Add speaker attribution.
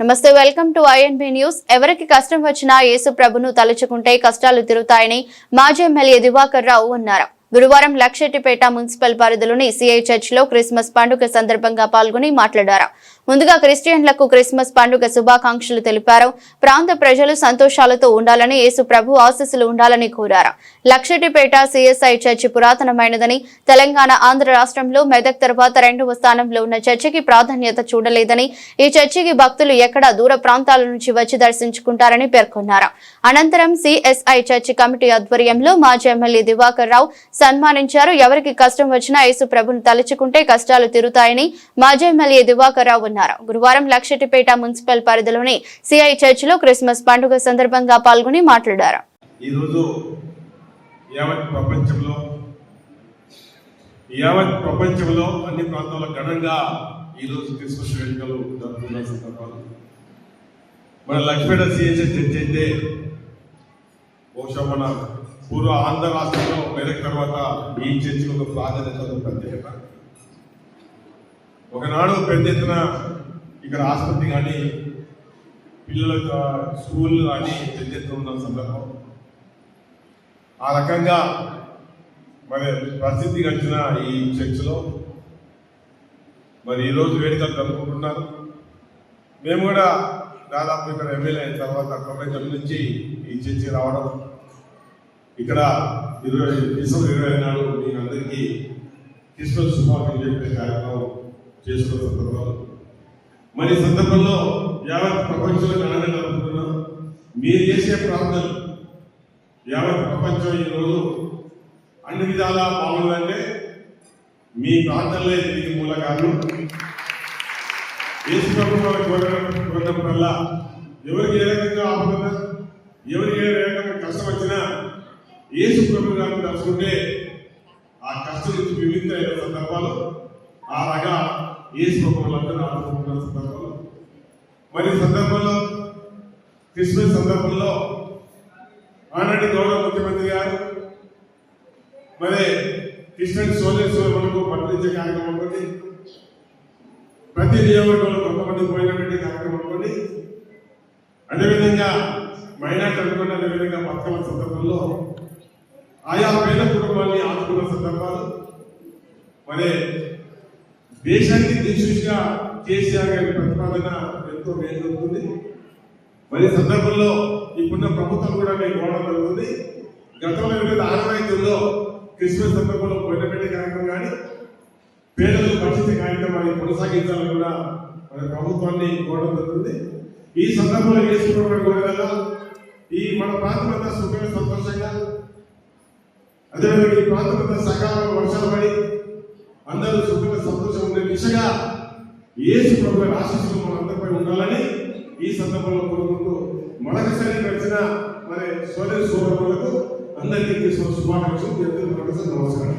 Speaker 1: నమస్తే welcome to INB news ఎవరికి కష్టం వచ్చినా యేసు ప్రభును తలుచుకుంటే కష్టాలు తిరుగుతాయని మాజీ ఎమ్మెల్యే దివాకర్ రావు అన్నారు. గురువారం లక్షెట్టిపేట మున్సిపల్ పరిధిలోని సిఐ చర్చిలో క్రిస్మస్ పండుగ సందర్భంగా పాల్గొని మాట్లాడారు. ముందుగా క్రిస్టియన్లకు క్రిస్మస్ పండుగ శుభాకాంక్షలు తెలిపారు. ప్రాంత ప్రజలు సంతోషాలతో ఉండాలని యేసు ప్రభు ఆశీస్సులు ఉండాలని కోరారు. లక్షటిపేట సిఎస్ఐ చర్చి పురాతనమైనదని తెలంగాణ ఆంధ్ర రాష్ట్రంలో మెదక్ తర్వాత రెండవ స్థానంలో ఉన్న చర్చికి ప్రాధాన్యత చూడలేదని ఈ చర్చికి భక్తులు ఎక్కడ దూర ప్రాంతాల నుంచి వచ్చి దర్శించుకుంటారని పేర్కొన్నారు. అనంతరం సిఎస్ఐ చర్చి కమిటీ ఆధ్వర్యంలో మాజీ ఎమ్మెల్యే దివాకర్ రావు సన్మానించారు. ఎవరికి కష్టం వచ్చినా యేసు ప్రభును తలుచుకుంటే కష్టాలు తీరుతాయని మాజీ ఎమ్మెల్యే దివాకర్ రావు పాల్గొన్నారు గురువారం లక్షటిపేట మున్సిపల్ పరిధిలోని సిఐ చర్చిలో క్రిస్మస్ పండుగ సందర్భంగా పాల్గొని మాట్లాడారు.
Speaker 2: ఈరోజు యావత్ ప్రపంచంలో యావత్ ప్రపంచంలో అన్ని ప్రాంతాల్లో ఘనంగా ఈరోజు క్రిస్మస్ వేడుకలు జరుపుకున్న సందర్భాలు. మన లక్ష్మీడ సిఎస్ఎస్ చర్చ అయితే బహుశా మన పూర్వ ఆంధ్ర రాష్ట్రంలో మెదక్ తర్వాత ఈ చర్చికి ఒక ప్రాధాన్యత ప్రత్యేకత ఒకనాడు పెద్ద ఎత్తున ఇక్కడ ఆసుపత్రి కానీ పిల్లల స్కూల్ కానీ పెద్ద ఎత్తున ఉన్న సందర్భం. ఆ రకంగా మరి ప్రసిద్ధి గడిచిన ఈ చర్చిలో మరి ఈరోజు వేడుకలు జరుపుకుంటున్నారు. మేము కూడా దాదాపు ఇక్కడ ఎమ్మెల్యే అయిన తర్వాత ప్రపంచం నుంచి ఈ చర్చి రావడం ఇక్కడ ఇరవై డిసెంబర్ ఇరవై నాడు మీ అందరికీ క్రిస్మస్ శుభాకాంక్షలు చెప్పే కార్యక్రమం చేసుకున్న సందర్భాలు మరి ఈ సందర్భంలో యావత్ ప్రపంచంలో ఘనంగా జరుపుకుంటున్నాం మీరు చేసే ప్రార్థనలు యావత్ ప్రపంచం ఈరోజు అన్ని విధాలా బాగుందంటే మీ ప్రార్థనలే దీనికి మూల కారణం. యేసు ప్రభు కోరడం ఎవరికి ఏ రకంగా ఆపదన్నా ఎవరికి ఏ రకంగా కష్టం వచ్చినా యేసు ప్రభు గారిని తలుచుకుంటే ఆ కష్టం నుంచి అయిన సందర్భాలు ఆ రగా యేసు ప్రభు వాళ్ళందరూ ఆదుకుంటున్న సందర్భాలు. మరి సందర్భంలో క్రిస్మస్ సందర్భంలో ఆనాటి గౌరవ ముఖ్యమంత్రి గారు మరి క్రిస్టియన్ సోదరి మనకు పట్టించే కార్యక్రమం అనుకోండి ప్రతి నియోజకవర్గంలో కొంతమంది పోయినటువంటి కార్యక్రమం అనుకోండి అదేవిధంగా మైనార్టీ అనుకున్న అదేవిధంగా బతుకమ్మ సందర్భంలో ఆయా పేద కుటుంబాన్ని ఆదుకున్న సందర్భాలు మరి దేశానికి దిశగా కేసీఆర్ గారి ప్రతిపాదన ఎంతో మేలుతుంది మరి సందర్భంలో ఇప్పుడున్న ప్రభుత్వం కూడా మీకు గోడ జరుగుతుంది గతంలో ఎనిమిది ఆనవాయితీల్లో క్రిస్మస్ సందర్భంలో పోయినటువంటి కార్యక్రమం కానీ పేదలకు పరిస్థితి కార్యక్రమాన్ని కొనసాగించాలని కూడా మన ప్రభుత్వాన్ని కోరడం జరుగుతుంది. ఈ సందర్భంలో వేసుకున్న కోరేదల్లా ఈ మన ప్రాంతం అంతా సుఖంగా సంతోషంగా. అదేవిధంగా ఈ ప్రాంతం అంతా సకాలంలో వర్షాలు పడి అందరూ సుఖంగా సంతోషంగా దిశగా ఏసు ప్రభు గారి ఆశీస్సులు మన ఉండాలని ఈ సందర్భంలో కోరుకుంటూ మరొకసారి వచ్చిన మరి సోదరి సోదరులకు అందరికీ శుభాకాంక్షలు. నమస్కారం.